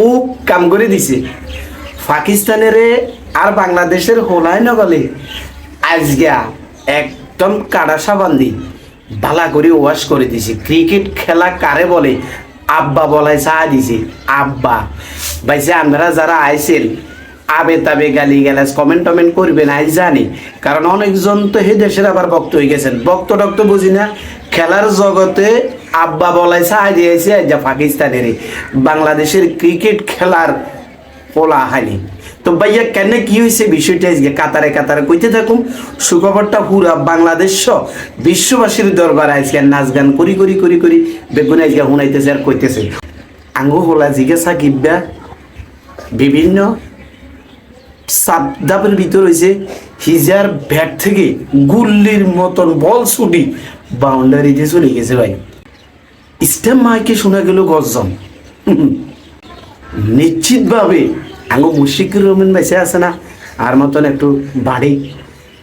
খুব কাম করে দিছে। পাকিস্তানের আর বাংলাদেশের হোলাই নগলে আজগা একদম কাড়া সাবান্দি বালা করে ওয়াশ করে দিছে। ক্রিকেট খেলা কারে বলে? আব্বা বলাই চাহা দিছে। আব্বা বাইসে আমরা যারা আইছেন আবে তাবে গালি গালাজ কমেন্ট টমেন্ট করবেন আই জানি। কারণ অনেকজন তো হে দেশের আবার ভক্ত হয়ে গেছেন। ভক্ত টক্ত বুঝি না? খেলার জগতে আব্বা বলাই সাহায্য দিয়েছে যা পাকিস্তানের বাংলাদেশের ক্রিকেট খেলার পোলা হানি। তো ভাইয়া, কেন কি হয়েছে বিষয়টা আজকে? কাতারে কাতারে কইতে থাকুন। সুখবরটা পুরা বাংলাদেশ বিশ্ববাসীর দরবার আজকে নাচ গান করি করি করি করি বেগুন আজকে শুনাইতেছে আর কইতেছে। আঙ্গু হোলা জিজ্ঞাসা কিব্বা বিভিন্ন সাবদাবের ভিতর হয়েছে হিজার ব্যাট থেকে গুল্লির মতন বল ছুটি বাউন্ডারিতে চলে গেছে ভাই। স্টেম মাইকে শোনা গেল গর্জন। নিশ্চিতভাবে আঙ্গো মুশিকুর রহমান বেঁচে আছে না? আর মতন একটু বাড়ি।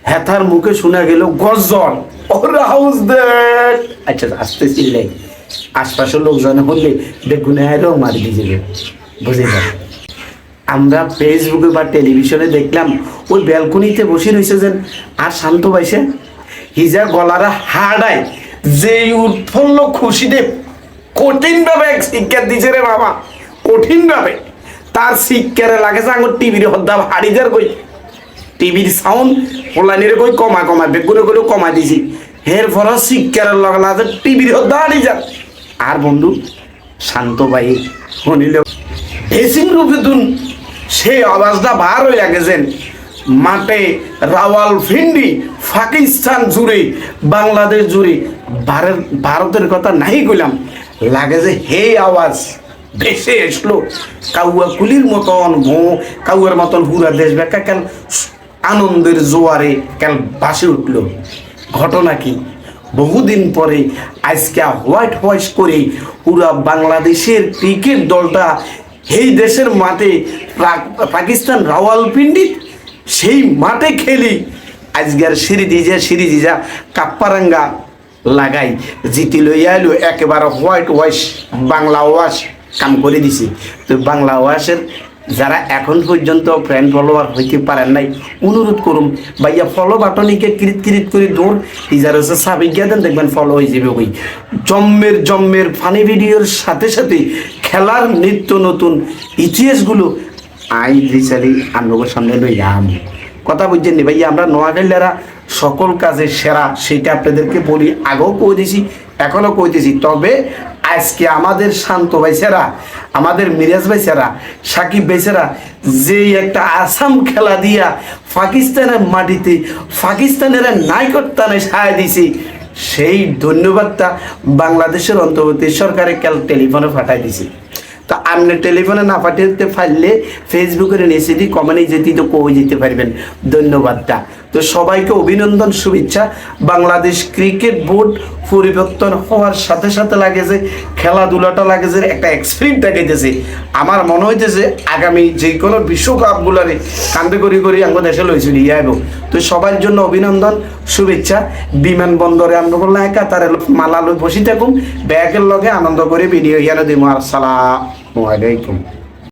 হেথার মুখে শোনা গেল গর্জন। ওর হাউস দেখ আচ্ছা আস্তে চিল্লাই। আশপাশের লোকজনে বললে বেগুনে আয়রও মারি দিয়ে যাবে বুঝে যাবে আমরা ফেসবুকে বা টেলিভিশনে দেখলাম, ওই ব্যালকনিতে বসে রয়েছে যেন। আর শান্ত পাইছে হিজা গলারা হাড়ায় যে উৎফুল্ল খুশিতে কঠিন ভাবে এক শিক্ষা দিছে রে বাবা কঠিন ভাবে তার শিক্ষারে লাগে যে আঙুর টিভির হদ্দা হাড়ি যার কই। টিভির সাউন্ড পোলানিরে কই, কমা কমা বেগুনে করে কমা দিছি। হের ফর শিক্ষার লগে লাগে টিভির হদ্দা হাড়ি যার আর বন্ধু, শান্ত ভাই শুনিলে ড্রেসিং রুমে দুন সেই আওয়াজটা বার হয়ে গেছেন। মাঠে রাওয়াল ফিন্ডি, পাকিস্তান জুড়ে, বাংলাদেশ জুড়ে ভারত ভারতের কথা নাই কইলাম। লাগে যে হে আওয়াজ, ভেসে আসলো কাউয়া কুলির মতন ভো কাউয়ার মতন পুরা দেশ বেকা কেন আনন্দের জোয়ারে কেন বাসে উঠল? ঘটনা কি? বহুদিন পরে আজকে হোয়াইট হোয়াইট করে পুরা বাংলাদেশের ক্রিকেট দলটা এই দেশের মাঠে পাকিস্তান রাওয়ালপিন্ডি সেই মাঠে খেলি। আজকের সিরিদিজা সিরিদিজা কাপ্পারাঙ্গা লাগাই, জিতি লইয়া এলো একেবারে হোয়াইট ওয়াশ বাংলা ওয়াশ কাম করে দিছি। তো বাংলা ওয়াশের যারা এখন পর্যন্ত ফ্রেন্ড ফলোয়ার হইতে পারেন নাই, অনুরোধ করুন, ভাইয়া ফলো বাটনিকে কিরিত কিরিত করে দৌড় ইজার হচ্ছে গিয়া দেন, দেখবেন ফলো হয়ে যাবে ওই। জম্মের জম্মের ফানি ভিডিওর সাথে সাথে খেলার নিত্য নতুন ইতিহাসগুলো আই রিসালি আপনাদের সামনে লইয়াম কথা বুঝছেন ভাইয়া, আমরা নোয়াখালীরা সকল কাজে সেরা, সেটা আপনাদেরকে বলি, আগেও কই দিছি এখনও কইতেছি তবে আজকে আমাদের শান্ত ভাই সেরা, আমাদের মিরাজ ভাই সেরা, সাকিব ভাই সেরা যে একটা আসাম খেলা দিয়া পাকিস্তানের মাটিতে, পাকিস্তানের নায়কত্বানে সায় দিছি, সেই ধন্যবাদটা বাংলাদেশের অন্তর্বর্তী সরকারে কাল টেলিফোনে পাঠাই দিছি। তো আপনি টেলিফোনে না পাঠাতে পারলে ফেসবুকের নেসিটি কমেন্টে যেতে তো কই যেতে পারবেন। ধন্যবাদটা। তো সবাইকে অভিনন্দন, শুভেচ্ছা। বাংলাদেশ ক্রিকেট বোর্ড পরিবর্তন হওয়ার সাথে সাথে লাগে যে খেলাধুলাটা লাগে যে একটা এক্সপিরিয়েন্স দেখাইতেছে আমার মনে হইতেছে আগামী যে কোনো বিশ্বকাপগুলারে কান্দে করি করি আমাদের দেশে লইছিল ইয়াইব তো সবার জন্য অভিনন্দন, শুভেচ্ছা। বিমানবন্দরে আমরা বললাম একা, তার মালা লই বসি থাকুন ব্যাগের লগে আনন্দ করে ভিডিও ইয়ানো দিব আসসালামু আলাইকুম।